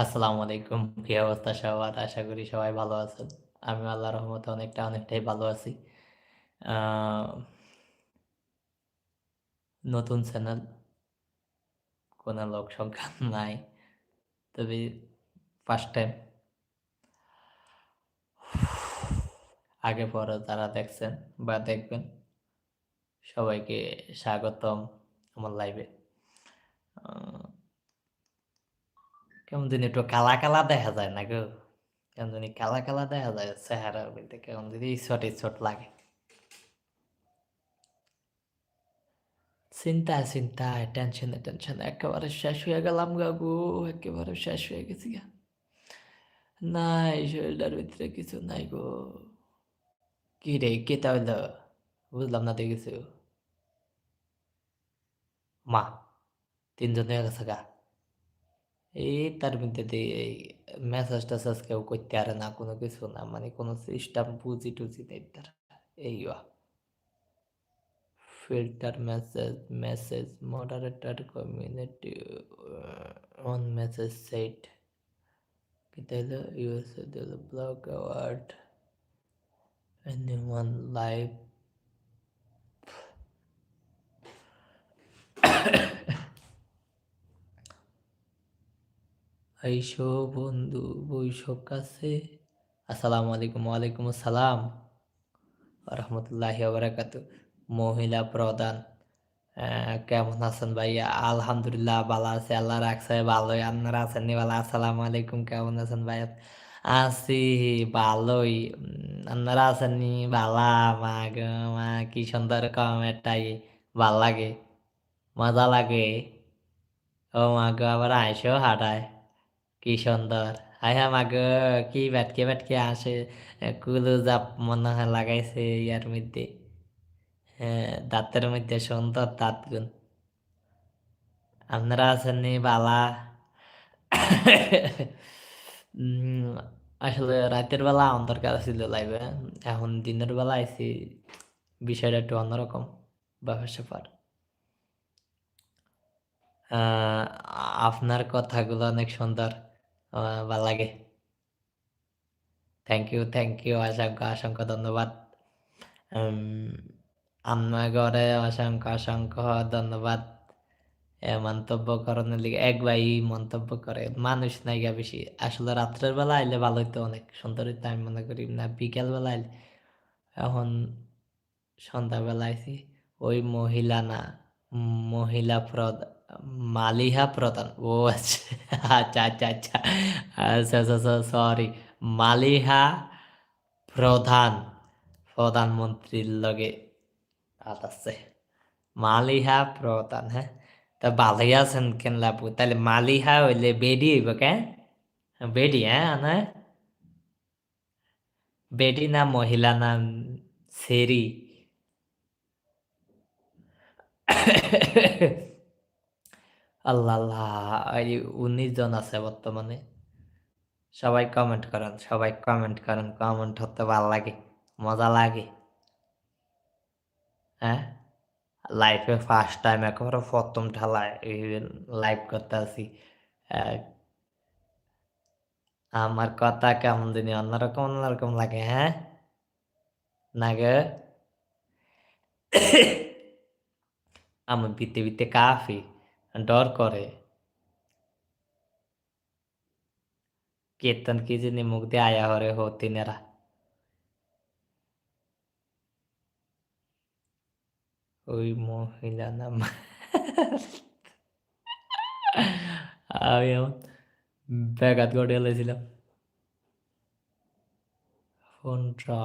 আসসালামু আলাইকুম। কি অবস্থা সবার? আশা করি সবাই ভালো আছেন। আমি আল্লাহর রহমতে অনেকটা অনেকটাই ভালো আছি। নতুন চ্যানেল কোনো লোক সংখ্যা নাই, তবে ফার্স্ট টাইম আগে পরে যারা দেখছেন বা দেখবেন, সবাইকে স্বাগতম আমার লাইভে কেমন জানি একটু কালা কালা দেখা যায় না গো? কেমন জানি কালা কালা দেখা যায় চেহারা বলতে কেমন জানি ইছট ইছট লাগে। চিন্তায় চিন্তায় টেনশনে টেনশনে একেবারে শেষ হয়ে গেলাম গা, গো, একেবারে শেষ হয়ে গেছি গা। নাই, শরীরটার ভিতরে কিছু নাই গো। কি রে, কে তাহলে বুঝলাম না তো মা, তিনজন গেছে গা। এই তার মধ্যে দিয়ে এই মেসেজ টেসেজ কেউ করতে পারে না, কোনো কিছু না মানে কোনো সিস্টেম বুঝি টুজি নেই তার। এই filter message message moderator community on message set কি তাহলে ইউএসএ দিল ব্লগ অ্যাওয়ার্ড এনিওয়ান লাইভ আইসো বন্ধু বৈশব কাছে। আসসালামু আলাইকুম, ওয়ালাইকুম আসসালাম। রহমতুল্লাহি বারাকাত মহিলা প্রধান। কেমন আছেন ভাইয়া? আলহামদুলিল্লাহ ভালো আছে আল্লাহ রাখছে ভালোই। আপনারা আছেন ভালো? আসসালামু আলাইকুম, কেমন আছেন ভাইয়া? আছি ভালোই। আপনারা আছেন ভালা। মা গো, মা, কি সুন্দর কমেন্টটাই ভালো লাগে, মজা লাগে। ও মা গো, আবার আইসো হাঁটায়। কি সুন্দর। হাই হ্যাঁ মা গো, কি ব্যাটকে ব্যাটকে আসে। কুলু জাপ মনে হয় লাগাইছে ইয়ার মধ্যে। হ্যাঁ দাঁতের মধ্যে সুন্দর দাঁত গুণ। আপনারা আছেন বালা? আসলে রাতের বেলা আমার দরকার ছিল লাইভে এখন দিনের বেলা আইছি, বিষয়টা একটু অন্যরকম ব্যাপার স্যাপার আপনার কথাগুলো অনেক সুন্দর। ভালো লাগে। থ্যাংক ইউ থ্যাংক ইউ অসংখ্য অসংখ্য ধন্যবাদ। ঘরে অসংখ্য অসংখ্য ধন্যবাদ। মন্তব্য করানোর লিগে এক ভাই মন্তব্য করে, মানুষ নাইগা বেশি, আসলে রাত্রের বেলা আইলে ভালো হইতো অনেক সুন্দর হইতো আমি মনে করি না, বিকেল বেলা আইলে, এখন সন্ধ্যাবেলা আইছি, ওই মহিলা না, মহিলা প্রধান। মালিহা প্রধান। ও আচ্ছা আচ্ছা আচ্ছা আচ্ছা। আচ্ছা আচ্ছা সরি মালিহা প্রধান, প্রধানমন্ত্রীর লগে হাত আছে। মালিহা প্রধান হ্যাঁ? তা ভালোই আছেন কেন লাভু তাহলে মালিহা হইলে বেডি হইব কে? বেডি হ্যাঁ না? বেডি না মহিলা না সেরি? আল্লাহ আল্লাহ এই উনিশ জন আছে বর্তমানে। সবাই কমেন্ট করেন, সবাই কমেন্ট করেন কমেন্ট হতে ভালো লাগে, মজা লাগে। হ্যাঁ? লাইফে ফার্স্ট টাইম একেবারে প্রথম ঢালায় লাইভ করতে আছি। আমার কথা কেমন দিনই অন্যরকম অন্যরকম লাগে হ্যাঁ? না গে? আমার বিতে বিতে কাফি। ডর করে কীর্তন কি জানি মুখ দিয়ে আয়া হরে হো তিনেরা ওই মহিলা নাম আমি এমন ব্যাঘাত ঘটে ফোনটা